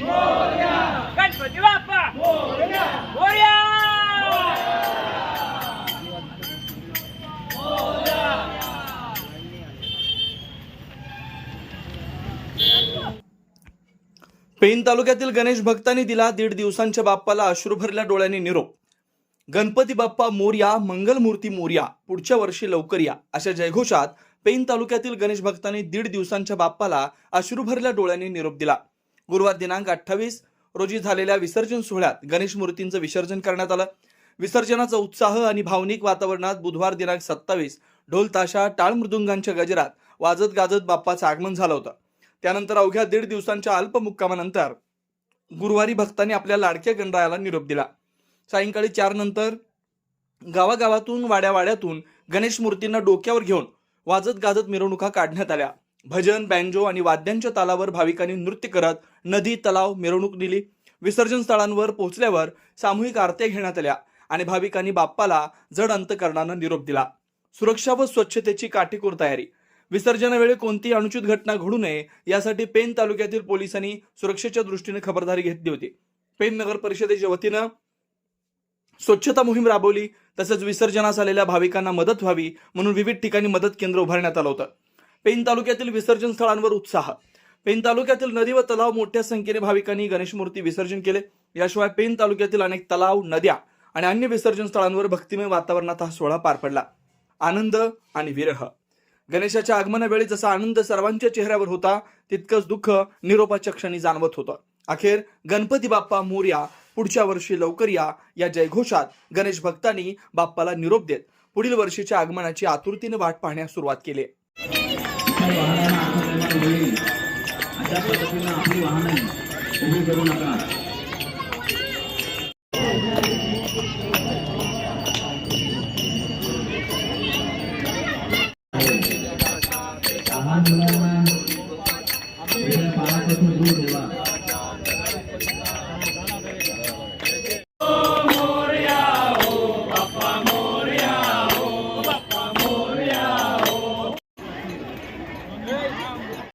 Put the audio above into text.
Ganpati pen तालुक्यातील गणेश भक्तांनी दिला दीड दिवसांच्या बाप्पाला अश्रुभरल्या डोळ्यांनी निरोप. गणपती बाप्पा मोर्या मंगलमूर्ती मोर्या पुढच्या वर्षी लवकर या अशा जयघोषात पेन तालुक्यातील गणेश भक्तांनी दीड दिवसांच्या बाप्पाला अश्रुभरल्या डोळ्यांनी निरोप दिला. गुरुवार दिनांक अठ्ठावीस रोजी झालेल्या विसर्जन सोहळ्यात गणेश मूर्तींचं विसर्जन करण्यात आलं. विसर्जनाचा उत्साह आणि भावनिक वातावरणात बुधवार दिनांक सत्तावीस ढोल ताशा टाळ मृदुंगांच्या गजरात वाजत गाजत बाप्पाचं आगमन झालं होतं. त्यानंतर अवघ्या दीड दिवसांच्या अल्प मुक्कामानंतर गुरुवारी भक्तांनी आपल्या लाडक्या गणरायाला निरोप दिला. सायंकाळी चार नंतर गावागावातून वाड्यावाड्यातून गणेश मूर्तींना डोक्यावर घेऊन वाजत गाजत मिरवणुका काढण्यात आल्या. भजन बँजो आणि वाद्यांच्या तालावर भाविकांनी नृत्य करत नदी तलाव मिरवणूक दिली. विसर्जन स्थळांवर पोहोचल्यावर सामूहिक आरत्या घेण्यात आल्या आणि भाविकांनी बाप्पाला जड अंतकरणानं निरोप दिला. सुरक्षा व स्वच्छतेची काटेकोर तयारी. विसर्जनावेळी कोणतीही अनुचित घटना घडू नये यासाठी पेन तालुक्यातील पोलिसांनी सुरक्षेच्या दृष्टीने खबरदारी घेतली होती. पेन नगर परिषदेच्या वतीनं स्वच्छता मोहीम राबवली तसंच विसर्जनास आलेल्या भाविकांना मदत व्हावी म्हणून विविध ठिकाणी मदत केंद्र उभारण्यात आलं होतं. पेन तालुक्यातील विसर्जन स्थळांवर उत्साह. पेन तालुक्यातील नदी व तलाव मोठ्या संख्येने भाविकांनी गणेश मूर्ती विसर्जन केले. याशिवाय पेन तालुक्यातील अनेक तलाव नद्या आणि अन्य विसर्जन स्थळांवर भक्तिमय वातावरणात हा सोहळा पार पडला. आनंद आणि विरह. गणेशाच्या आगमनावेळी जसा आनंद सर्वांच्या चेहऱ्यावर होता तितकंच दुःख निरोपाच्या क्षणी जाणवत होतं. अखेर गणपती बाप्पा मोर्या पुढच्या वर्षी लवकर या या जयघोषात गणेश भक्तांनी बाप्पाला निरोप देत पुढील वर्षीच्या आगमनाची आतुरतेने वाट पाहण्यास सुरुवात केली. आपल्या वाहनांना आत्मनिर्भर होईल अशा पद्धतीनं आपली वाहने उभी करू नका लहान मुलांना पाण्यापासून दूर ठेवा